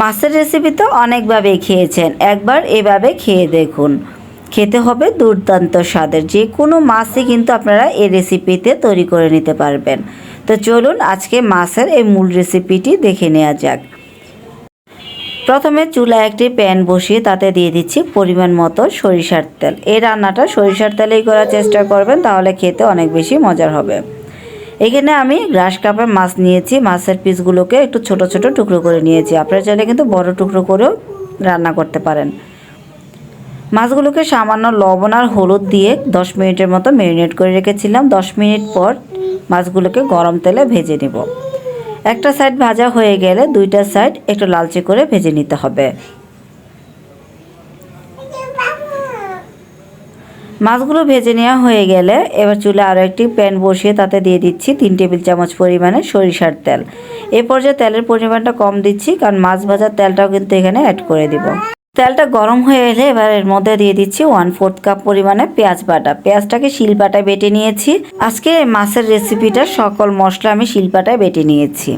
মাছের রেসিপি তো অনেকভাবেই খেয়েছেন। একবার এভাবে খেয়ে দেখুন। খেতে হবে দুর্দান্ত স্বাদের। যে কোনো মাছই কিন্তু আপনারা এই রেসিপিতে তৈরি করে নিতে পারবেন। তো চলুন আজকে মাছের এই মূল রেসিপিটি দেখে নেওয়া যাক। প্রথমে চুলায় একটি প্যান বসিয়ে তাতে দিয়ে দিচ্ছি পরিমাণ মতো সরিষার তেল। এই রান্নাটা সরিষার তেলেই করার চেষ্টা করবেন, তাহলে খেতে অনেক বেশি মজার হবে। এখানে আমি গ্রাস কাপের মাছ নিয়েছি, মাছের পিসগুলোকে একটু ছোট ছোট টুকরো করে নিয়েছি। আপনারা চাইলে কিন্তু বড় টুকরো করেও রান্না করতে পারেন। মাছগুলোকে সামান্য লবণ আর হলুদ দিয়ে দশ মিনিটের মতো ম্যারিনেট করে রেখেছিলাম। দশ মিনিট পর মাছগুলোকে গরম তেলে ভেজে নেব। একটা সাইড ভাজা হয়ে গেলে দুইটা সাইড একটু লালচে করে ভেজে নিতে হবে। মাছগুলো ভেজে নেওয়া হয়ে গেলে এবার চুলে আরও একটি প্যান বসিয়ে তাতে দিয়ে দিচ্ছি তিন টেবিল চামচ পরিমাণে সরিষার তেল। এই পর্যায়ে তেলের পরিমাণটা কম দিচ্ছি কারণ মাছ ভাজার তেলটাও কিন্তু এখানে অ্যাড করে দিব। তেলটা গরম হয়ে এলে এবার এর মধ্যে দিয়ে দিচ্ছি ওয়ান ফোর্থ কাপ পরিমাণে পেঁয়াজ বাটা। পেঁয়াজটাকে শিলপাটায় বেটে নিয়েছি। আজকে মাছের রেসিপিটার সকল মশলা আমি শিলপাটায় বেটে নিয়েছি।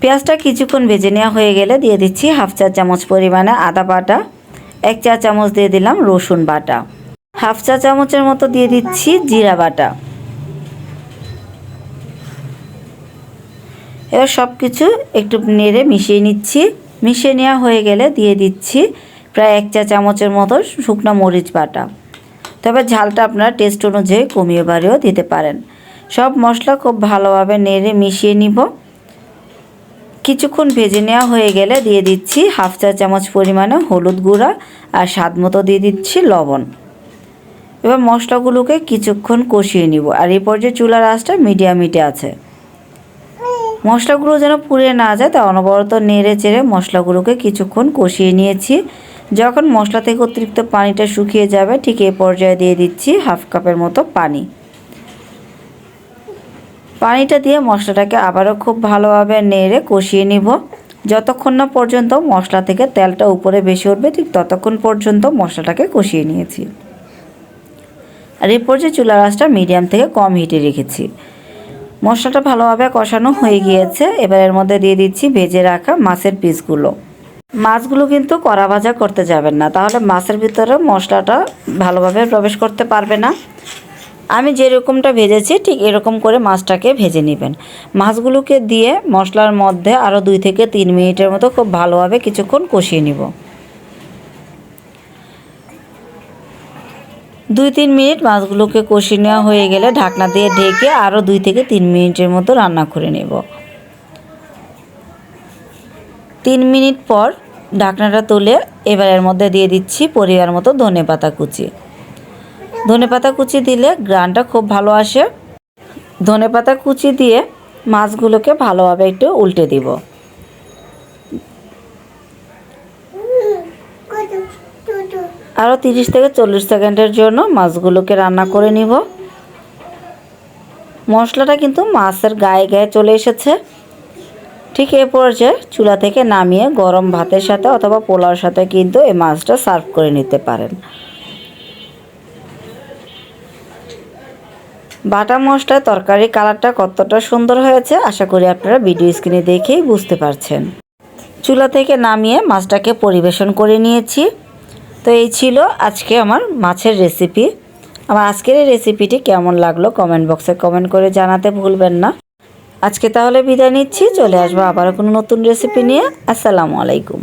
পেঁয়াজটা কিছুক্ষণ ভেজে নেওয়া হয়ে গেলে দিয়ে দিচ্ছি হাফ চা চামচ পরিমাণে আদা বাটা, এক চা চামচ দিয়ে দিলাম রসুন বাটা। হাফ চা চামচের মতো দিয়ে দিচ্ছি জিরা বাটা। এবার সব কিছু একটু নেড়ে মিশিয়ে নিচ্ছি। মিশিয়ে নেওয়া হয়ে গেলে দিয়ে দিচ্ছি প্রায় এক চা চামচের মতো শুকনো মরিচ বাটা। তবে ঝালটা আপনারা টেস্ট অনুযায়ী কমিয়ে বাড়িয়েও দিতে পারেন। সব মশলা খুব ভালোভাবে নেড়ে মিশিয়ে নিব। কিছুক্ষণ ভেজে নেওয়া হয়ে গেলে দিয়ে দিচ্ছি হাফ চা চামচ পরিমাণে হলুদ গুঁড়া আর স্বাদ মতো দিয়ে দিচ্ছি লবণ। এবার মশলাগুলোকে কিছুক্ষণ কষিয়ে নিব। আর এই পর্যায়ে চুলার আঁচটা মিডিয়াম হিটে আছে। মশলাগুলো যেন পুড়ে না যায়, তা অনবরত নেড়ে চেড়ে মশলাগুলোকে কিছুক্ষণ কষিয়ে নিয়েছি। যখন মশলা থেকে অতিরিক্ত পানিটা শুকিয়ে যাবে, ঠিক এই পর্যায়ে দিয়ে দিচ্ছি হাফ কাপের মতো পানি। পানিটা দিয়ে মশলাটাকে আবারও খুব ভালোভাবে নেড়ে কষিয়ে নিব। যতক্ষণ না পর্যন্ত মশলা থেকে তেলটা উপরে বেশি উঠবে, ঠিক ততক্ষণ পর্যন্ত মশলাটাকে কষিয়ে নিয়েছি। আর এই পর্যায়ে চুলার আঁচটা মিডিয়াম থেকে কম হিটে রেখেছি। মশলাটা ভালোভাবে কষানো হয়ে গিয়েছে। এবার এর মধ্যে দিয়ে দিচ্ছি ভেজে রাখা মাছের পিসগুলো। মাছগুলো কিন্তু কড়া ভাজা করতে যাবেন না, তাহলে মাছের ভিতরে মশলাটা ভালোভাবে প্রবেশ করতে পারবে না। আমি যেরকমটা ভেজেছি, ঠিক এরকম করে মাছটাকে ভেজে নেবেন। মাছগুলোকে দিয়ে মশলার মধ্যে আরও দুই থেকে তিন মিনিটের মতো খুব ভালোভাবে কিছুক্ষণ কষিয়ে নিব। দুই তিন মিনিট মাছগুলোকে কষিয়ে নেওয়া হয়ে গেলে ঢাকনা দিয়ে ঢেকে আরও দুই থেকে তিন মিনিটের মতো রান্না করে নেব। তিন মিনিট পর ঢাকনাটা তুলে এবার এর মধ্যে দিয়ে দিচ্ছি পরিবার মতো ধনে পাতা কুচি। ধনে পাতা কুচি দিলে গ্রানটা খুব ভালো আসে। ধনে পাতা কুচি দিয়ে মাছগুলোকে ভালোভাবে একটু উল্টে দিব। আরও তিরিশ থেকে চল্লিশ সেকেন্ডের জন্য মাছগুলোকে রান্না করে নিব। মশলাটা কিন্তু মাছের গায়ে গায়ে চলে এসেছে। ঠিক এ পর্যায়ে চুলা থেকে নামিয়ে গরম ভাতের সাথে অথবা পোলাওর সাথে কিন্তু এই মাছটা সার্ভ করে নিতে পারেন। বাটা মশলায় তরকারি কালারটা কতটা সুন্দর হয়েছে আশা করি আপনারা ভিডিও স্ক্রিনে দেখেই বুঝতে পারছেন। চুলা থেকে নামিয়ে মাছটাকে পরিবেশন করে নিয়েছি। তো এই ছিল আজকে আমার মাছের রেসিপি আমার আজকের এই রেসিপিটি কেমন লাগল কমেন্ট বক্সে কমেন্ট করে জানাতে ভুলবেন না। আজকে তাহলে বিদায় নিচ্ছি, চলে আসব আবারও কোনো নতুন রেসিপি নিয়ে। আসসালামু আলাইকুম।